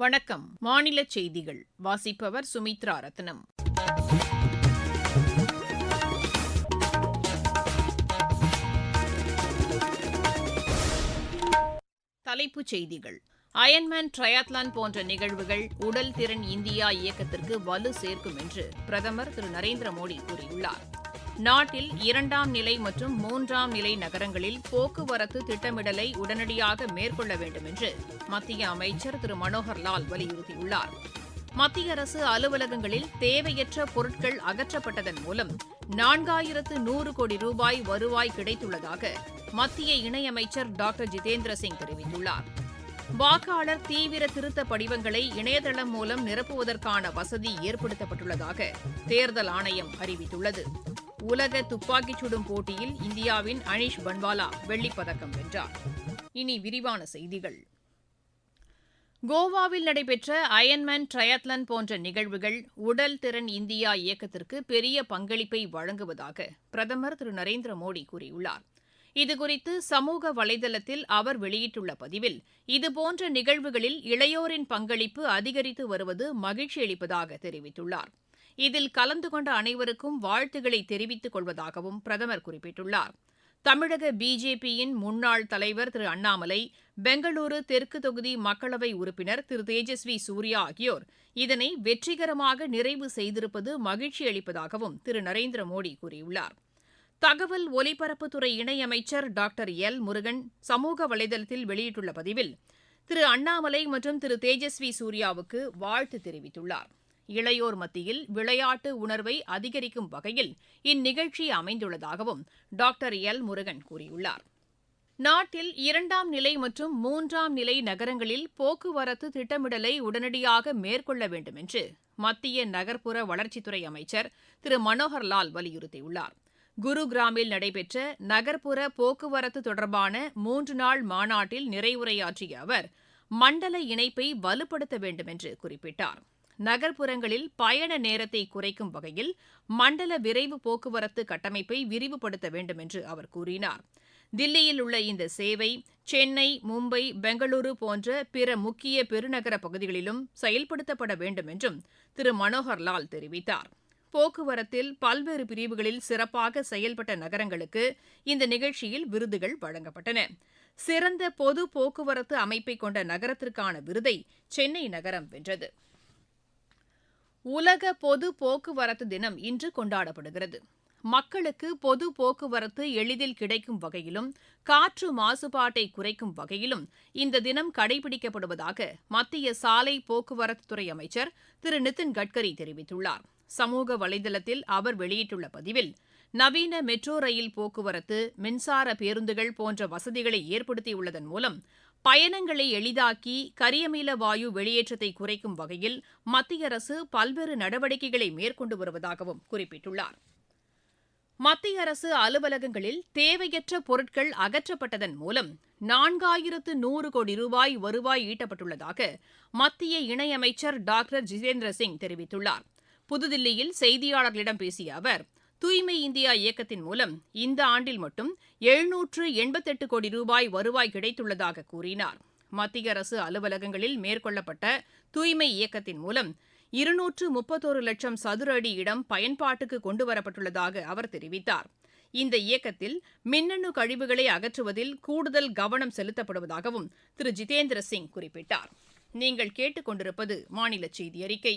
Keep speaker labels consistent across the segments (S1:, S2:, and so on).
S1: வணக்கம் மாநில செய்திகள் வாசிப்பவர் சுமித்ரா ரத்னம் தலைப்புச் செய்திகள் அயன்மேன் ட்ரையாத்லான் போன்ற நிகழ்வுகள் உடல் திறன் இந்தியா இயக்கத்திற்கு வலு சேர்க்கும் என்று பிரதமர் திரு நரேந்திர மோடி கூறியுள்ளார் நாட்டில் இரண்டாம் நிலை மற்றும் மூன்றாம் நிலை நகரங்களில் போக்குவரத்து திட்டமிடலை உடனடியாக மேற்கொள்ள வேண்டும் என்று மத்திய அமைச்சர் திரு மனோகர் லால் வலியுறுத்தியுள்ளார் மத்திய அரசு அலுவலகங்களில் தேவையற்ற பொருட்கள் அகற்றப்பட்டதன் மூலம் நான்காயிரத்து நூறு கோடி ரூபாய் வருவாய் கிடைத்துள்ளதாக மத்திய இணையமைச்சர் டாக்டர் ஜிதேந்திர சிங் தெரிவித்துள்ளார் வாக்காளர் தீவிர திருத்த படிவங்களை இணையதளம் மூலம் நிரப்புவதற்கான வசதி ஏற்படுத்தப்பட்டுள்ளதாக தேர்தல் ஆணையம் அறிவித்துள்ளது உலக துப்பாக்கிச் சுடும் போட்டியில் இந்தியாவின் அனிஷ் பன்வாலா வெள்ளிப்பதக்கம் வென்றார் இனி விரிவான செய்திகள் கோவாவில் நடைபெற்ற அயன்மேன் ட்ரையத்லன் போன்ற நிகழ்வுகள் உடல் திறன் இந்தியா இயக்கத்திற்கு பெரிய பங்களிப்பை வழங்குவதாக பிரதமர் திரு நரேந்திர மோடி கூறியுள்ளார் இதுகுறித்து சமூக வலைதளத்தில் அவர் வெளியிட்டுள்ள பதிவில் இதுபோன்ற நிகழ்வுகளில் இளையோரின் பங்களிப்பு அதிகரித்து வருவது மகிழ்ச்சி அளிப்பதாக தெரிவித்துள்ளாா் இதில் கலந்து கொண்ட அனைவருக்கும் வாழ்த்துக்களை தெரிவித்துக் கொள்வதாகவும் பிரதமர் குறிப்பிட்டுள்ளார் தமிழக பிஜேபியின் முன்னாள் தலைவர் திரு அண்ணாமலை பெங்களூரு தெற்கு தொகுதி மக்களவை உறுப்பினர் திரு தேஜஸ்வி சூர்யா ஆகியோர் இதனை வெற்றிகரமாக நிறைவு செய்திருப்பது மகிழ்ச்சி அளிப்பதாகவும் திரு நரேந்திர மோடி கூறியுள்ளார் தகவல் ஒலிபரப்புத்துறை இணையமைச்சர் டாக்டர் எல் முருகன் சமூக வலைதளத்தில் வெளியிட்டுள்ள பதிவில் திரு அண்ணாமலை மற்றும் திரு தேஜஸ்வி சூர்யாவுக்கு வாழ்த்து தெரிவித்துள்ளாா் இளையோர் மத்தியில் விளையாட்டு உணர்வை அதிகரிக்கும் வகையில் இந்நிகழ்ச்சி அமைந்துள்ளதாகவும் டாக்டர் எல் முருகன் கூறியுள்ளார் நாட்டில் இரண்டாம் நிலை மற்றும் மூன்றாம் நிலை நகரங்களில் போக்குவரத்து திட்டமிடலை உடனடியாக மேற்கொள்ள வேண்டும் என்று மத்திய நகர்ப்புற வளர்ச்சித்துறை அமைச்சர் திரு மனோகர்லால் வலியுறுத்தியுள்ளார் குருகிராமில் நடைபெற்ற நகர்ப்புற போக்குவரத்து தொடர்பான மூன்று நாள் மாநாட்டில் நிறைவுரையாற்றிய அவர் மண்டல இணைப்பை வலுப்படுத்த வேண்டும் என்று குறிப்பிட்டாா் நகர்ப்புறங்களில் பயண நேரத்தை குறைக்கும் வகையில் மண்டல விரைவு போக்குவரத்து கட்டமைப்பை விரிவுபடுத்த வேண்டும் என்று அவர் கூறினார் தில்லியில் உள்ள இந்த சேவை சென்னை மும்பை பெங்களூரு போன்ற பிற முக்கிய பெருநகர பகுதிகளிலும் செயல்படுத்தப்பட வேண்டும் என்றும் திரு லால் தெரிவித்தார் போக்குவரத்தில் பல்வேறு பிரிவுகளில் சிறப்பாக செயல்பட்ட நகரங்களுக்கு இந்த நிகழ்ச்சியில் விருதுகள் வழங்கப்பட்டன சிறந்த பொது போக்குவரத்து அமைப்பை கொண்ட நகரத்திற்கான விருதை சென்னை நகரம் வென்றது உலக பொது போக்குவரத்து தினம் இன்று கொண்டாடப்படுகிறது மக்களுக்கு பொது போக்குவரத்து எளிதில் கிடைக்கும் வகையிலும் காற்று மாசுபாட்டை குறைக்கும் வகையிலும் இந்த தினம் கடைபிடிக்கப்படுவதாக மத்திய சாலை போக்குவரத்துத்துறை அமைச்சர் திரு நிதின் கட்கரி தெரிவித்துள்ளார் சமூக வலைதளத்தில் அவர் வெளியிட்டுள்ள பதிவில் நவீன மெட்ரோ ரயில் போக்குவரத்து மின்சார பேருந்துகள் போன்ற வசதிகளை ஏற்படுத்தியுள்ளதன் மூலம் பயணங்களை எளிதாக்கி கரியமில வாயு வெளியேற்றத்தை குறைக்கும் வகையில் மத்திய அரசு பல்வேறு நடவடிக்கைகளை மேற்கொண்டு வருவதாகவும் குறிப்பிட்டுள்ளார் மத்திய அரசு அலுவலகங்களில் தேவையற்ற பொருட்கள் அகற்றப்பட்டதன் மூலம் நான்காயிரத்து நூறு கோடி ரூபாய் வருவாய் ஈட்டப்பட்டுள்ளதாக மத்திய இணையமைச்சர் டாக்டர் ஜிதேந்திர சிங் தெரிவித்துள்ளார் புதுதில்லியில் செய்தியாளர்களிடம் பேசிய அவர் தூய்மை இந்தியா இயக்கத்தின் மூலம் இந்த ஆண்டில் மட்டும் எழுநூற்று எண்பத்தெட்டு கோடி ரூபாய் வருவாய் கிடைத்துள்ளதாக கூறினார் மத்திய அரசு அலுவலகங்களில் மேற்கொள்ளப்பட்ட தூய்மை இயக்கத்தின் மூலம் இருநூற்று முப்பத்தோரு லட்சம் சதுர அடி இடம் பயன்பாட்டுக்கு கொண்டுவரப்பட்டுள்ளதாக அவர் தெரிவித்தார் இந்த இயக்கத்தில் மின்னணு கழிவுகளை அகற்றுவதில் கூடுதல் கவனம் செலுத்தப்படுவதாகவும் திரு ஜிதேந்திர சிங் குறிப்பிட்டார் நீங்கள் கேட்டுக்கொண்டிருப்பது மாநில செய்தி அறிக்கை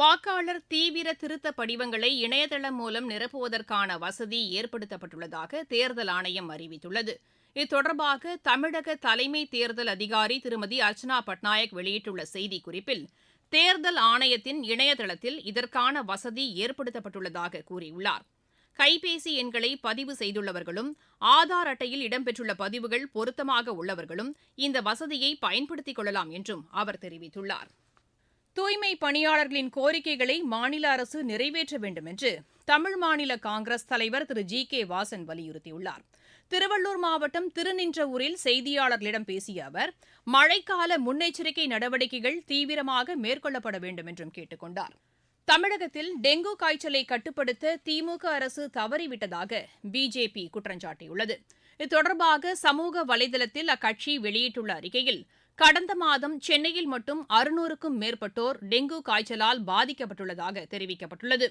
S1: வாக்காளர் தீவிர திருத்த படிவங்களை இணையதளம் மூலம் நிரப்புவதற்கான வசதி ஏற்படுத்தப்பட்டுள்ளதாக தேர்தல் ஆணையம் அறிவித்துள்ளது இத்தொடர்பாக தமிழக தலைமை தேர்தல் அதிகாரி திருமதி அர்ச்சனா பட்நாயக் வெளியிட்டுள்ள செய்திக்குறிப்பில் தேர்தல் ஆணையத்தின் இணையதளத்தில் இதற்கான வசதி ஏற்படுத்தப்பட்டுள்ளதாக கூறியுள்ளார் கைபேசி எண்களை பதிவு செய்துள்ளவர்களும் ஆதார் அட்டையில் இடம்பெற்றுள்ள பதிவுகள் பொருத்தமாக உள்ளவர்களும் இந்த வசதியை பயன்படுத்திக் கொள்ளலாம் என்றும் அவர் தெரிவித்துள்ளாா் தூய்மை பணியாளர்களின் கோரிக்கைகளை மாநில அரசு நிறைவேற்ற வேண்டும் என்று தமிழ் மாநில காங்கிரஸ் தலைவர் திரு ஜி கே வாசன் வலியுறுத்தியுள்ளார் திருவள்ளூர் மாவட்டம் திருநின்றவூரில் செய்தியாளர்களிடம் பேசிய அவர் மழைக்கால முன்னெச்சரிக்கை நடவடிக்கைகள் தீவிரமாக மேற்கொள்ளப்பட வேண்டும் என்றும் கேட்டுக் கொண்டார் தமிழகத்தில் டெங்கு காய்ச்சலை கட்டுப்படுத்த திமுக அரசு தவறிவிட்டதாக பிஜேபி சாட்டியுள்ளது இது தொடர்பாக சமூக வலைதளத்தில் அக்கட்சி வெளியிட்டுள்ள அறிக்கையில் கடந்த மாதம் சென்னையில் மட்டும் அறுநூறுக்கும் மேற்பட்டோர் டெங்கு காய்ச்சலால் பாதிக்கப்பட்டுள்ளதாக தெரிவிக்கப்பட்டுள்ளது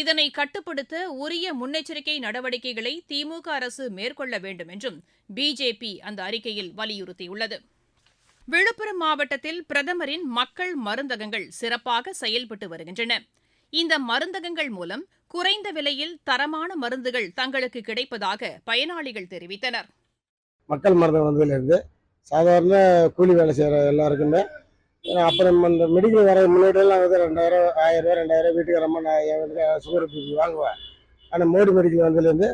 S1: இதனை கட்டுப்படுத்த உரிய முன்னெச்சரிக்கை நடவடிக்கைகளை திமுக அரசு மேற்கொள்ள வேண்டும் என்றும் பிஜேபி அந்த அறிக்கையில் வலியுறுத்தியுள்ளது விழுப்புரம் மாவட்டத்தில் பிரதமரின் மக்கள் மருந்தகங்கள் சிறப்பாக செயல்பட்டு வருகின்றன இந்த மருந்தகங்கள் மூலம் குறைந்த விலையில் தரமான மருந்துகள் தங்களுக்கு கிடைப்பதாக பயனாளிகள் தெரிவித்தனர்
S2: மக்கள் மருந்தகத்திலிருந்து சாதாரண கூலி வேலை செய்கிற எல்லாருக்குமே அப்புறம் அந்த மெடிக்கல் வர முன்னாடியெல்லாம் வந்து ரெண்டாயிரம் ஆயிரம் ரூபா ரெண்டாயிரம் வீட்டுக்கு ரொம்ப நான் என் சுகர் பிபி வாங்குவேன் ஆனால் மோடி மெடிக்கல் வந்ததுலேருந்து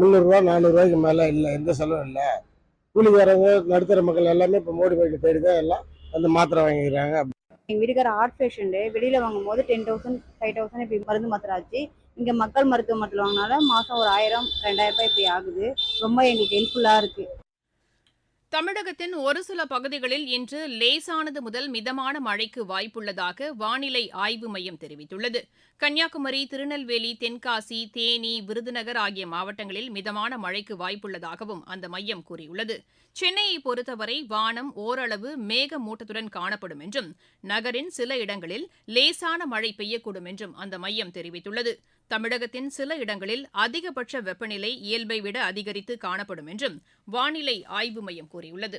S2: முந்நூறுரூவா நானூறுரூவாய்க்கு மேலே இல்லை எந்த செலவும் இல்லை கூலி வரவங்க நடுத்தர மக்கள் எல்லாமே இப்போ மோடி மெடிக்கல் தேடி தான் எல்லாம் வந்து மாத்திரை வாங்கிக்கிறாங்க
S3: எங்கள் வீட்டுக்கார ஆர்ட் பேஷண்ட்டு வெளியில் வாங்கும் போது டென் தௌசண்ட் ஃபைவ் தௌசண்ட் இப்படி மருந்து மாத்திரை ஆச்சு இங்கே மக்கள் மருத்துவமனையில் வாங்கினால மாதம் ஒரு ஆயிரம் ரெண்டாயிரம் ரூபாய் இப்படி ஆகுது ரொம்ப எங்களுக்கு ஹெல்ப்ஃபுல்லாக இருக்குது
S1: தமிழகத்தின் ஒரு சில பகுதிகளில் இன்று லேசானது முதல் மிதமான மழைக்கு வாய்ப்புள்ளதாக வானிலை ஆய்வு மையம் தெரிவித்துள்ளது கன்னியாகுமரி திருநெல்வேலி தென்காசி தேனி விருதுநகர் ஆகிய மாவட்டங்களில் மிதமான மழைக்கு வாய்ப்புள்ளதாகவும் அந்த மையம் கூறியுள்ளது சென்னையை பொறுத்தவரை வானம் ஓரளவு மேகமூட்டத்துடன் காணப்படும் என்றும் நகரின் சில இடங்களில் லேசான மழை பெய்யக்கூடும் என்றும் அந்த மையம் தெரிவித்துள்ளது தமிழகத்தின் சில இடங்களில் அதிகபட்ச வெப்பநிலை இயல்பை விட அதிகரித்து காணப்படும் என்றும் வானிலை ஆய்வு மையம் கூறியுள்ளது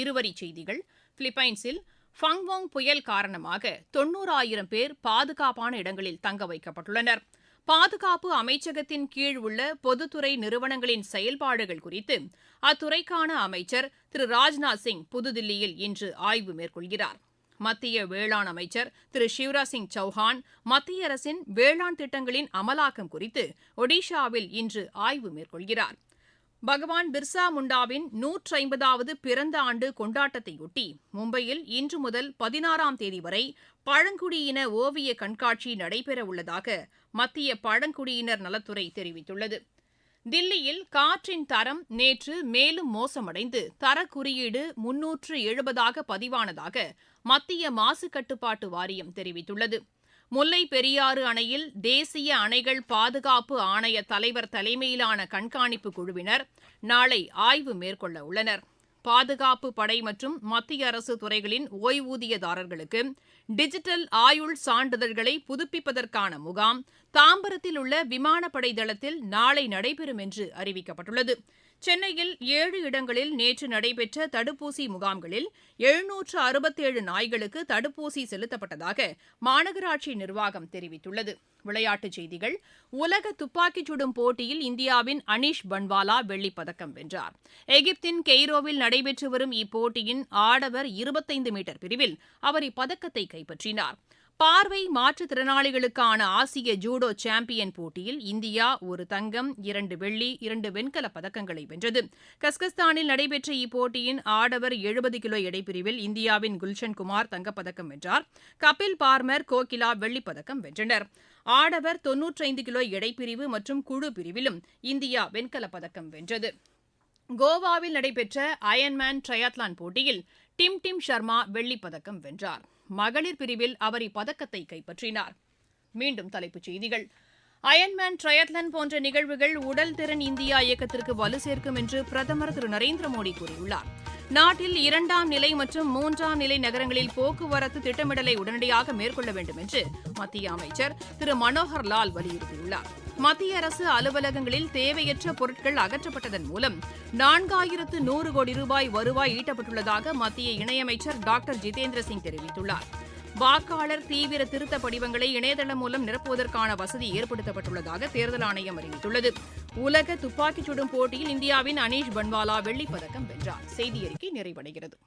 S1: இருவரிச் செய்திகள் பிலிப்பைன்ஸில் ஃபங்வோங் புயல் காரணமாக தொன்னூறாயிரம் பேர் பாதுகாப்பான இடங்களில் தங்க வைக்கப்பட்டுள்ளனர் பாதுகாப்பு அமைச்சகத்தின் கீழ் உள்ள பொதுத்துறை நிறுவனங்களின் செயல்பாடுகள் குறித்து அத்துறைக்கான அமைச்சர் திரு ராஜ்நாத் சிங் புதுதில்லியில் இன்று ஆய்வு மேற்கொள்கிறார் மத்திய வேளாண் அமைச்சர் திரு சிவராஜ் சிங் சௌஹான் மத்திய அரசின் வேளாண் திட்டங்களின் அமலாக்கம் குறித்து ஒடிஷாவில் இன்று ஆய்வு மேற்கொள்கிறார் பகவான் பிர்சா முண்டாவின் நூற்றைம்பதாவது பிறந்த ஆண்டு கொண்டாட்டத்தையொட்டி மும்பையில் இன்று முதல் பதினாறாம் தேதி வரை பழங்குடியின ஓவிய கண்காட்சி நடைபெறவுள்ளதாக மத்திய பழங்குடியினர் நலத்துறை தெரிவித்துள்ளது தில்லியில் காற்றின் தரம் நேற்று மேலும் மோசமடைந்து தரக்குறியீடு முன்னூற்று எழுபதாக பதிவானதாக மத்திய மாசு கட்டுப்பாட்டு வாரியம் தெரிவித்துள்ளது முல்லை பெரியாறு அணையில் தேசிய அணைகள் பாதுகாப்பு ஆணைய தலைவர் தலைமையிலான கண்காணிப்பு குழுவினர் நாளை ஆய்வு மேற்கொள்ள உள்ளனர் பாதுகாப்பு படை மற்றும் மத்திய அரசு துறைகளின் ஓய்வூதியதாரர்களுக்கு டிஜிட்டல் ஆயுள் சான்றிதழ்களை புதுப்பிப்பதற்கான முகாம் தாம்பரத்தில் உள்ள விமானப்படை தளத்தில் நாளை நடைபெறும் என்று அறிவிக்கப்பட்டுள்ளது சென்னையில் ஏழு இடங்களில் நேற்று நடைபெற்ற தடுப்பூசி முகாம்களில் எழுநூற்று அறுபத்தேழு நாய்களுக்கு தடுப்பூசி செலுத்தப்பட்டதாக மாநகராட்சி நிர்வாகம் தெரிவித்துள்ளது விளையாட்டுச் செய்திகள் உலக துப்பாக்கிச் சுடும் போட்டியில் இந்தியாவின் அனீஷ் பன்வாலா வெள்ளிப்பதக்கம் வென்றார் எகிப்தின் கெய்ரோவில் நடைபெற்று வரும் இப்போட்டியின் ஆடவர் இருபத்தைந்து மீட்டர் பிரிவில் அவர் இப்பதக்கத்தை கைப்பற்றினார் பார்வை மாற்றுத்திறனாளிகளுக்கான ஆசிய ஜூடோ சாம்பியன் போட்டியில் இந்தியா ஒரு தங்கம் இரண்டு வெள்ளி இரண்டு வெண்கலப் பதக்கங்களை வென்றது கஸ்கஸ்தானில் நடைபெற்ற இப்போட்டியின் ஆடவர் எழுபது கிலோ எடைப்பிரிவில் இந்தியாவின் குல்ஷன் குமார் தங்கப்பதக்கம் வென்றார் கபில் பார்மர் கோகிலா வெள்ளிப்பதக்கம் வென்றனர் ஆடவர் தொன்னூற்றைந்து கிலோ எடைப்பிரிவு மற்றும் குழு பிரிவிலும் இந்தியா வெண்கலப் பதக்கம் வென்றது கோவாவில் நடைபெற்ற அயன்மேன் ட்ரையாத்லான் போட்டியில் டிம் டிம் ஷர்மா வெள்ளிப்பதக்கம் வென்றாா் மகளிர் பிரிவில் அவர் இப்பதக்கத்தை கைப்பற்றினார் மீண்டும் தலைப்புச் செய்திகள் அயன்மேன் ட்ரையத்லன் போன்ற நிகழ்வுகள் உடல் திறன் இந்தியா இயக்கத்திற்கு வலு சேர்க்கும் என்று பிரதமர் திரு நரேந்திர மோடி கூறியுள்ளார் நாட்டில் இரண்டாம் நிலை மற்றும் மூன்றாம் நிலை நகரங்களில் போக்குவரத்து திட்டமிடலை உடனடியாக மேற்கொள்ள வேண்டும் என்று மத்திய அமைச்சர் திரு மனோகர் லால் வலியுறுத்தியுள்ளார் மத்திய அரசு அலுவலகங்களில் தேவையற்ற பொருட்கள் அகற்றப்பட்டதன் மூலம் நான்காயிரத்து நூறு கோடி ரூபாய் வருவாய் ஈட்டப்பட்டுள்ளதாக மத்திய இணையமைச்சர் டாக்டர் ஜிதேந்திர சிங் தெரிவித்துள்ளார் வாக்காளர் தீவிர திருத்த படிவங்களை இணையதளம் மூலம் நிரப்புவதற்கான வசதி ஏற்படுத்தப்பட்டுள்ளதாக தேர்தல் ஆணையம் அறிவித்துள்ளது உலக துப்பாக்கிச் சுடும் போட்டியில் இந்தியாவின் அனீஷ் பன்வாலா வெள்ளிப்பதக்கம் வென்றார் செய்தியறிக்கை நிறைவடைகிறது